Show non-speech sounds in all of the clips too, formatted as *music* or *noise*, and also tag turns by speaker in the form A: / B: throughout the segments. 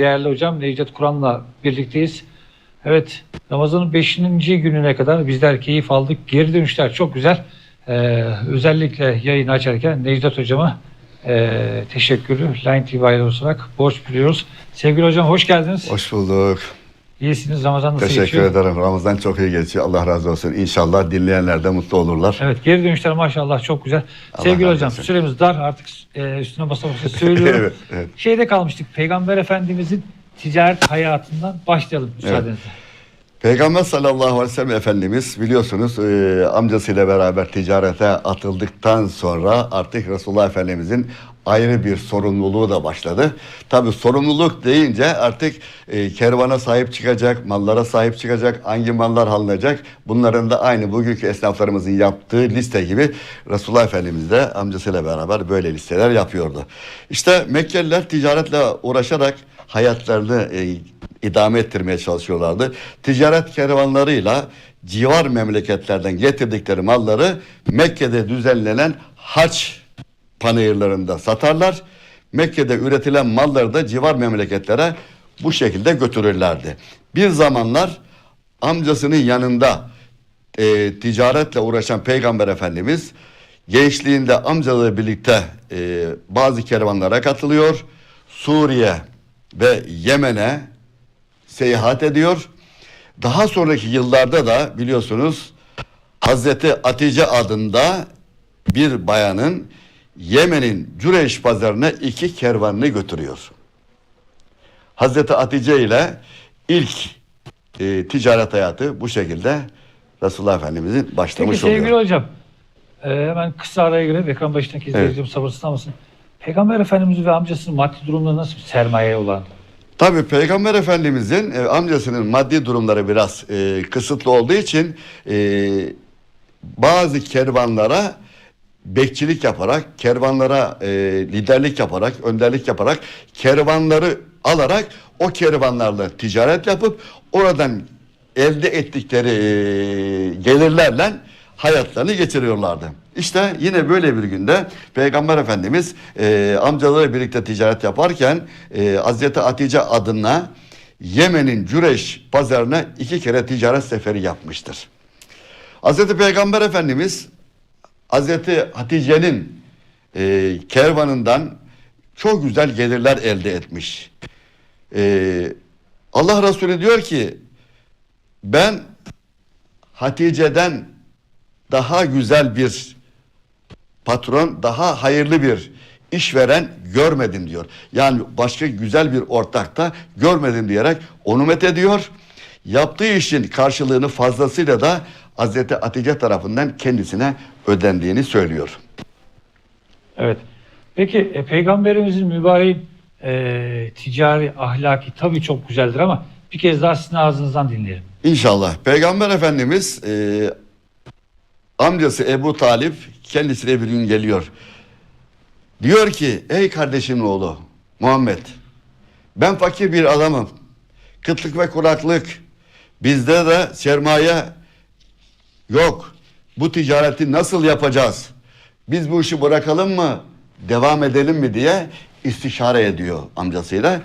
A: değerli hocam Necdet Kur'an'la birlikteyiz. Evet Ramazan'ın 5. gününe kadar bizler keyif aldık. Geri dönüşler çok güzel. Ee, özellikle yayını açarken Necdet hocama e, teşekkürü Line TV olarak borç biliyoruz. Sevgili hocam hoş geldiniz.
B: Hoş bulduk.
A: İyisiniz. Ramazan nasıl
B: Teşekkür
A: geçiyor?
B: ederim. Ramazan çok iyi geçiyor. Allah razı olsun. İnşallah dinleyenler de mutlu olurlar.
A: Evet geri dönüşler maşallah çok güzel.
B: Allah
A: Sevgili hocam
B: olsun.
A: süremiz dar artık e, üstüne basa basa *laughs* söylüyorum.
B: evet, evet.
A: Şeyde kalmıştık Peygamber Efendimizin ticaret hayatından başlayalım müsaadenizle.
B: Peygamber sallallahu aleyhi ve sellem Efendimiz biliyorsunuz e, amcasıyla beraber ticarete atıldıktan sonra artık Resulullah Efendimizin ayrı bir sorumluluğu da başladı. Tabi sorumluluk deyince artık e, kervana sahip çıkacak, mallara sahip çıkacak, hangi mallar alınacak bunların da aynı bugünkü esnaflarımızın yaptığı liste gibi Resulullah Efendimiz de amcasıyla beraber böyle listeler yapıyordu. İşte Mekkeliler ticaretle uğraşarak hayatlarını e, idame ettirmeye çalışıyorlardı. Ticaret kervanlarıyla civar memleketlerden getirdikleri malları Mekke'de düzenlenen haç panayırlarında satarlar. Mekke'de üretilen malları da civar memleketlere bu şekilde götürürlerdi. Bir zamanlar amcasının yanında e, ticaretle uğraşan Peygamber Efendimiz gençliğinde amcalarıyla birlikte e, bazı kervanlara katılıyor. Suriye ve Yemen'e seyahat ediyor. Daha sonraki yıllarda da biliyorsunuz Hazreti Hatice adında bir bayanın Yemen'in Cüreyş pazarına iki kervanını götürüyor. Hazreti Hatice ile ilk e, ticaret hayatı bu şekilde Resulullah Efendimizin
A: Peki
B: başlamış
A: sevgili
B: oluyor.
A: hocam e, hemen kısa araya girip ekran başındaki izleyicim
B: Evet.
A: sabırsızlanmasın. Peygamber Efendimiz ve amcasının maddi durumda nasıl bir sermaye olan?
B: Tabii Peygamber Efendimizin e, amcasının maddi durumları biraz e, kısıtlı olduğu için e, bazı kervanlara bekçilik yaparak, kervanlara e, liderlik yaparak, önderlik yaparak, kervanları alarak o kervanlarla ticaret yapıp oradan elde ettikleri e, gelirlerle hayatlarını geçiriyorlardı. İşte yine böyle bir günde Peygamber Efendimiz e, amcalarıyla birlikte ticaret yaparken e, Hazreti Hatice adına Yemen'in Cüreş pazarına iki kere ticaret seferi yapmıştır. Hazreti Peygamber Efendimiz Hazreti Hatice'nin e, kervanından çok güzel gelirler elde etmiş. E, Allah Resulü diyor ki ben Hatice'den daha güzel bir patron, daha hayırlı bir işveren görmedim diyor. Yani başka güzel bir ortakta görmedim diyerek onu met ediyor. Yaptığı işin karşılığını fazlasıyla da Hazreti Hatice tarafından kendisine ödendiğini söylüyor.
A: Evet. Peki e, Peygamberimizin mübareğin e, ticari, ahlaki tabii çok güzeldir ama bir kez daha sizin ağzınızdan dinleyelim.
B: İnşallah. Peygamber Efendimiz e, amcası Ebu Talip kendisine bir gün geliyor. Diyor ki ey kardeşimin oğlu Muhammed ben fakir bir adamım. Kıtlık ve kuraklık. Bizde de sermaye yok. Bu ticareti nasıl yapacağız? Biz bu işi bırakalım mı? Devam edelim mi diye istişare ediyor amcasıyla.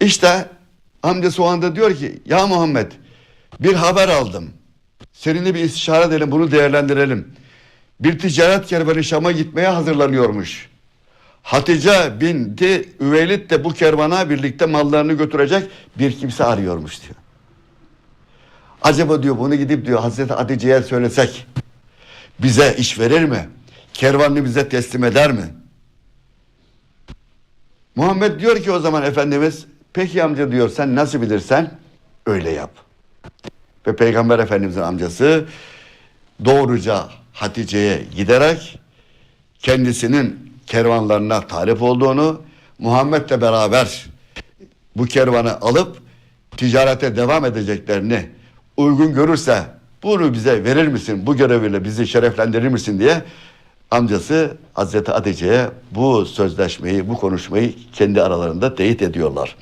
B: İşte amcası o anda diyor ki ya Muhammed bir haber aldım. Seninle bir istişare edelim bunu değerlendirelim. Bir ticaret kervanı Şam'a gitmeye hazırlanıyormuş. Hatice binti Üveylid de bu kervana birlikte mallarını götürecek bir kimse arıyormuş diyor. Acaba diyor bunu gidip diyor Hazreti Hatice'ye söylesek bize iş verir mi? Kervanını bize teslim eder mi? Muhammed diyor ki o zaman Efendimiz peki amca diyor sen nasıl bilirsen öyle yap. Ve Peygamber Efendimizin amcası doğruca Hatice'ye giderek kendisinin kervanlarına talip olduğunu Muhammed'le beraber bu kervanı alıp ticarete devam edeceklerini uygun görürse bunu bize verir misin? Bu göreviyle bizi şereflendirir misin diye amcası Hazreti Hatice'ye bu sözleşmeyi, bu konuşmayı kendi aralarında teyit ediyorlar.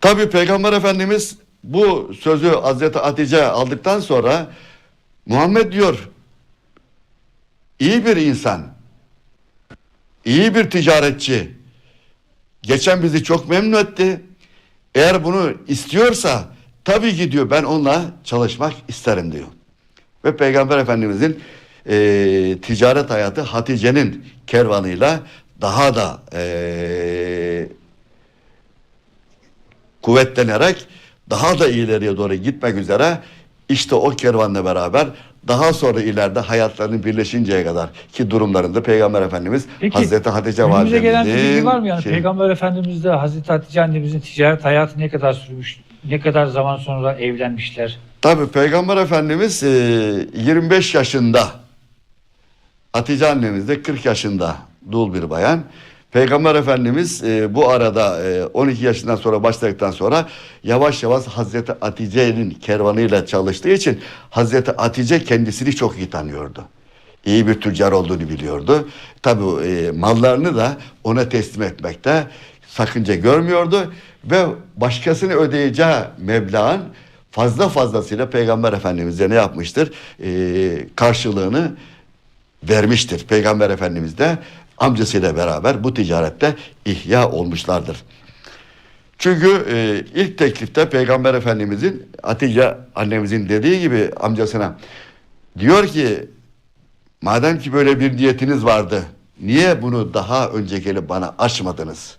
B: Tabi Peygamber Efendimiz bu sözü Hazreti Hatice aldıktan sonra Muhammed diyor iyi bir insan, iyi bir ticaretçi. Geçen bizi çok memnun etti. Eğer bunu istiyorsa tabii ki diyor ben onunla çalışmak isterim diyor. Ve Peygamber Efendimizin e, ticaret hayatı Hatice'nin kervanıyla daha da e, kuvvetlenerek daha da ileriye doğru gitmek üzere işte o kervanla beraber daha sonra ileride hayatlarının birleşinceye kadar ki durumlarında Peygamber Efendimiz
A: Peki,
B: Hazreti Hatice
A: Önümüze gelen bir bilgi
B: validemizin
A: var mı yani?
B: şey-
A: Peygamber Efendimiz de Hazreti Hatice annemizin ticaret hayatı ne kadar sürmüş? Ne kadar zaman sonra evlenmişler?
B: Tabi Peygamber Efendimiz e, 25 yaşında Hatice annemiz de 40 yaşında dul bir bayan. Peygamber Efendimiz e, bu arada e, 12 yaşından sonra başladıktan sonra yavaş yavaş Hazreti Hatice'nin kervanıyla çalıştığı için Hazreti Hatice kendisini çok iyi tanıyordu. İyi bir tüccar olduğunu biliyordu. Tabi e, mallarını da ona teslim etmekte sakınca görmüyordu ve başkasını ödeyeceği meblağın fazla fazlasıyla Peygamber Efendimiz'e ne yapmıştır? E, karşılığını vermiştir. Peygamber Efendimiz de amcasıyla beraber bu ticarette ihya olmuşlardır. Çünkü e, ilk teklifte Peygamber Efendimizin Hatice annemizin dediği gibi amcasına diyor ki madem ki böyle bir niyetiniz vardı niye bunu daha önce gelip bana açmadınız?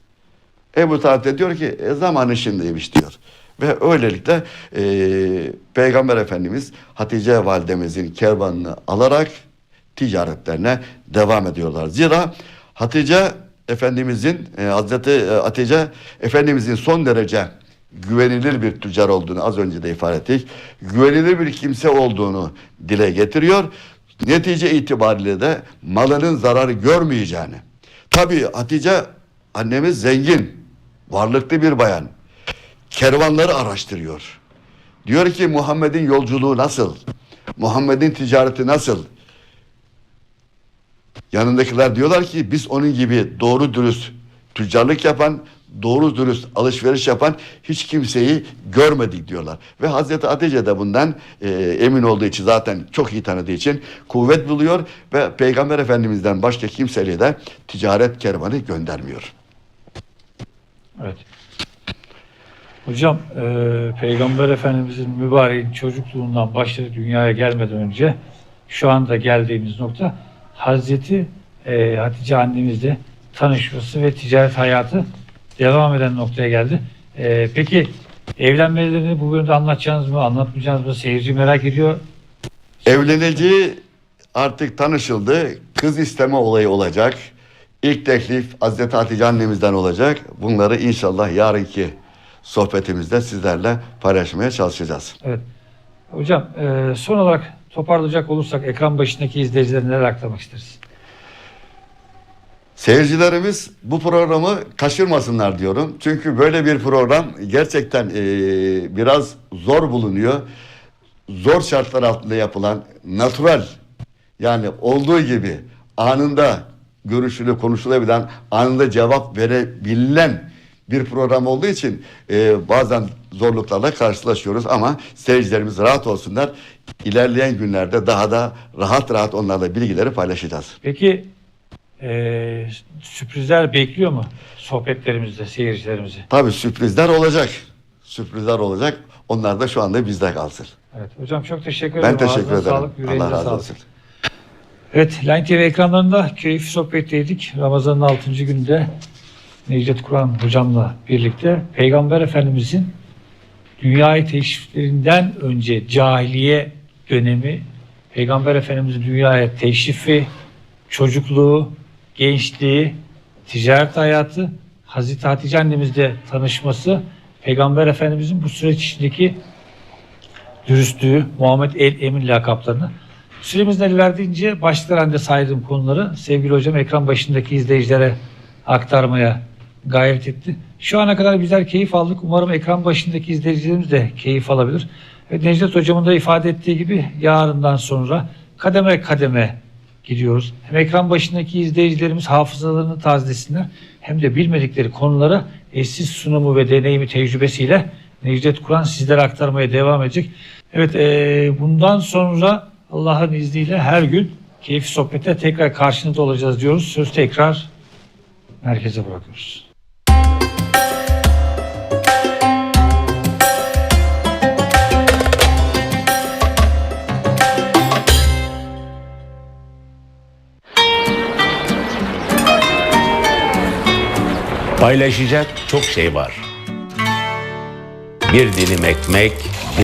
B: Ebu Talip de diyor ki e, zamanı şimdiymiş diyor. Ve öylelikle e, Peygamber Efendimiz Hatice validemizin kervanını alarak ticaretlerine devam ediyorlar. Zira Hatice Efendimizin e, Hazreti e, Hatice Efendimizin son derece güvenilir bir tüccar olduğunu az önce de ifade ettik. Güvenilir bir kimse olduğunu dile getiriyor. Netice itibariyle de malının zararı görmeyeceğini. Tabii Hatice annemiz zengin, varlıklı bir bayan. Kervanları araştırıyor. Diyor ki Muhammed'in yolculuğu nasıl? Muhammed'in ticareti nasıl? Yanındakiler diyorlar ki biz onun gibi doğru dürüst tüccarlık yapan, doğru dürüst alışveriş yapan hiç kimseyi görmedik diyorlar. Ve Hazreti Hatice de bundan e, emin olduğu için zaten çok iyi tanıdığı için kuvvet buluyor ve Peygamber Efendimiz'den başka kimseyle de ticaret kervanı göndermiyor.
A: Evet. Hocam e, Peygamber Efendimizin mübareğin çocukluğundan başladı dünyaya gelmeden önce şu anda geldiğimiz nokta Hazreti e, Hatice annemizle tanışması ve ticaret hayatı devam eden noktaya geldi. E, peki evlenmelerini bu bölümde anlatacağınız mı, anlatmayacağınız mı? Seyirci merak ediyor.
B: Evleneceği artık tanışıldı. Kız isteme olayı olacak. İlk teklif Hazreti Hatice annemizden olacak. Bunları inşallah yarınki sohbetimizde sizlerle paylaşmaya çalışacağız.
A: Evet. Hocam e, son olarak toparlayacak olursak ekran başındaki izleyicilere neler aktarmak isteriz?
B: Seyircilerimiz bu programı kaçırmasınlar diyorum. Çünkü böyle bir program gerçekten eee, biraz zor bulunuyor. Zor şartlar altında yapılan natural yani olduğu gibi anında görüşülü konuşulabilen anında cevap verebilen bir program olduğu için eee, bazen zorluklarla karşılaşıyoruz ama seyircilerimiz rahat olsunlar. İlerleyen günlerde daha da rahat rahat onlarla bilgileri paylaşacağız.
A: Peki e, sürprizler bekliyor mu sohbetlerimizde seyircilerimizi?
B: Tabii sürprizler olacak. Sürprizler olacak. Onlar da şu anda bizde kalsın.
A: Evet hocam çok teşekkür ederim.
B: Ben teşekkür
A: Ağzına
B: ederim.
A: Sağlık,
B: Allah razı
A: sağlık.
B: olsun.
A: Evet Line TV ekranlarında keyifli sohbetteydik. Ramazan'ın 6. gününde Necdet Kur'an hocamla birlikte Peygamber Efendimizin dünyayı teşriflerinden önce cahiliye dönemi, Peygamber Efendimizin dünyaya teşrifi, çocukluğu, gençliği, ticaret hayatı, Hazreti Hatice annemizle tanışması, Peygamber Efendimizin bu süreç içindeki dürüstlüğü, Muhammed El Emin lakaplarını. Süremizden el verdiğince başlıklar halinde saydığım konuları sevgili hocam ekran başındaki izleyicilere aktarmaya gayret etti. Şu ana kadar bizler keyif aldık. Umarım ekran başındaki izleyicilerimiz de keyif alabilir. Ve Necdet hocamın da ifade ettiği gibi yarından sonra kademe kademe gidiyoruz. Hem ekran başındaki izleyicilerimiz hafızalarını tazelesinler hem de bilmedikleri konulara eşsiz sunumu ve deneyimi tecrübesiyle Necdet Kur'an sizlere aktarmaya devam edecek. Evet eee, bundan sonra Allah'ın izniyle her gün keyifli sohbete tekrar karşınızda olacağız diyoruz. Söz tekrar merkeze bırakıyoruz.
C: Paylaşacak çok şey var. Bir dilim ekmek,